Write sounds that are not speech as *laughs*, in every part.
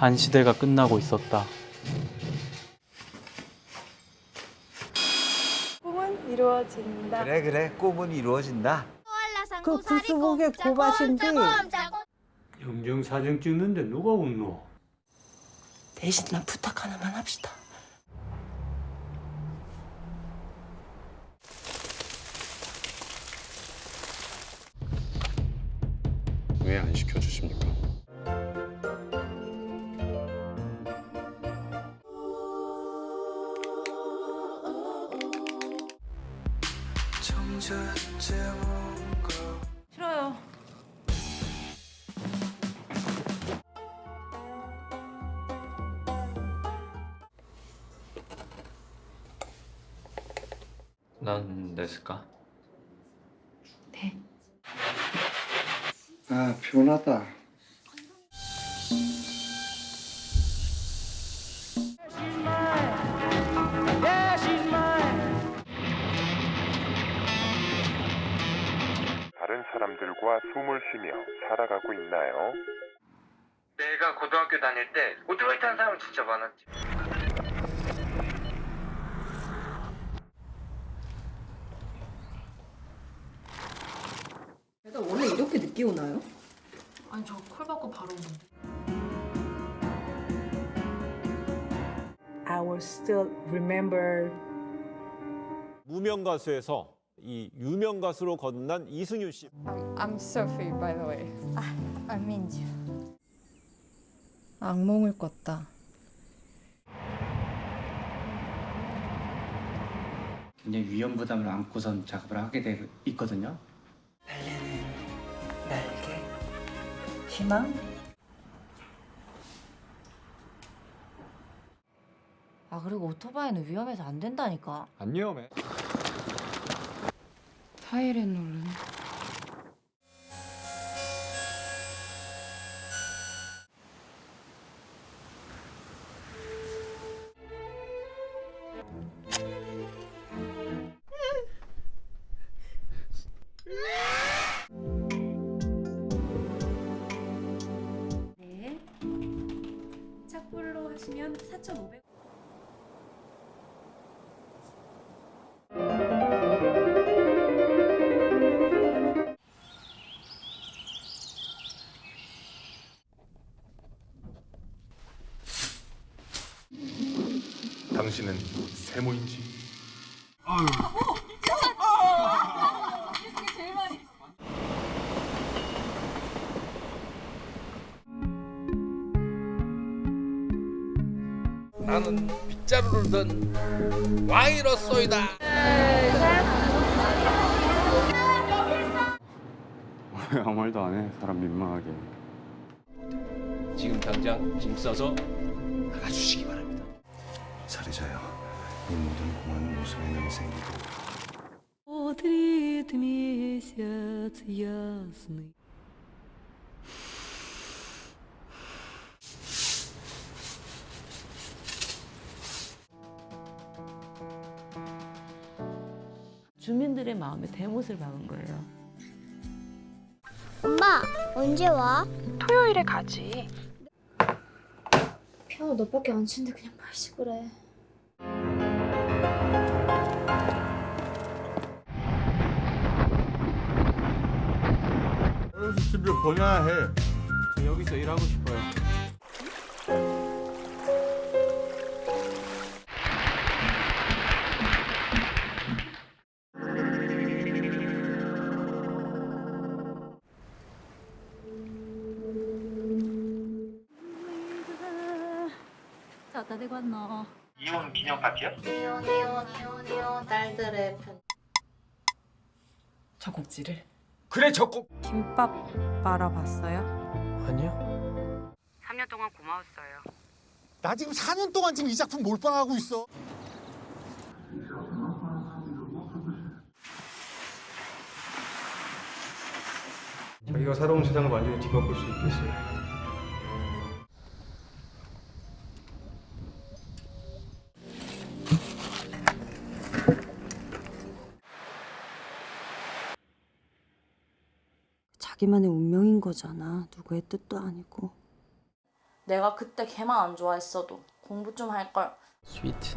한 시대가 끝나고 있었다. 꿈은 이루어진다. 그래 그래 꿈은 이루어진다. 그 구수복의 고밭인데 영정 사진 찍는데 누가 웃노? 대신 나 부탁 하나만 합시다. 왜 안 시켜주십니까? 싫어요. 난 냈을까? 아 피곤하다. 사람들과 숨을 쉬며 살아가고 있나요? 내가 고등학교 다닐 때 오토바이 타는 사람 진짜 많았지. 배달 원래 이렇게 늦게 오나요? 아니 저 콜 받고 바로 오는데. I will still remember 무명 가수에서 이 유명 가수로 거듭난 이승윤 씨. I'm Sophie, by the way. I'm 민주. 악몽을 꿨다. 굉장히 위험 부담을 안고선 작업을 하게 돼 있거든요. 날개 희망 아 그리고 오토바이는 위험해서 안 된다니까. 안 위험해. 타이레놀은 네. 착불로 하시면 4,500원. 당신은 세모인지 나는 빗자루를 든 왕이로소이다. 왜 *laughs* 아무 말도 안 해? 사람 민망하게. 지금 당장 짐 싸서 나가주시기 바랍니다. 살이자요. 이 모든 공허는 무슨 해명이 생기고 주민들의 마음에 대못을 박은 거예요. 엄마 언제 와? 토요일에 가지. 펴 너밖에 안 치는데 그냥 말씨 그래. 집에 보내야 해. 저 여기서 일하고 싶어요. 자다 대고 왔노. 이혼 기념 파티요? 딸들의 편. 저 꼭지를. 그래 적고. 김밥 말아봤어요? 아니요. 3년 동안 고마웠어요. 나 지금 4년 동안 지금 이 작품 몰빵하고 있어. 자기가 살아온 세상을 완전히 뒤바꿀 수 있겠어요. 자기만의 운명인 거잖아. 누구의 뜻도 아니고. 내가 그때 걔만 안 좋아했어도 공부 좀 할 걸. 스위트.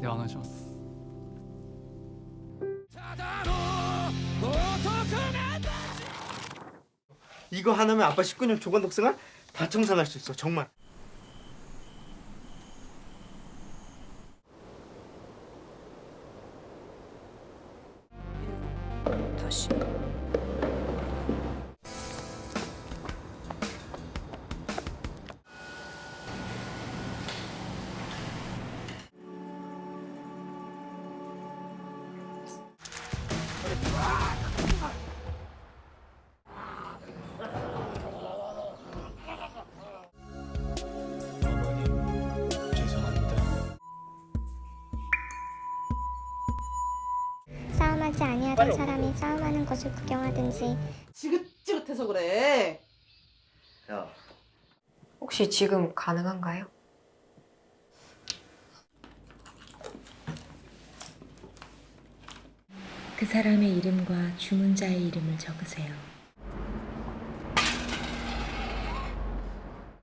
네, お願いします。 이거 하나면 아빠 19년 조간 독생활 다 청산할 수 있어 정말. 다시. 하지 아니하던 사람이 싸움하는 것을 구경하든지 지긋지긋해서 그래. 야 혹시 지금 가능한가요? 그 사람의 이름과 주문자의 이름을 적으세요.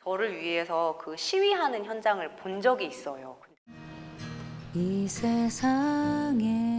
저를 위해서 그 시위하는 현장을 본 적이 있어요. 이 세상에서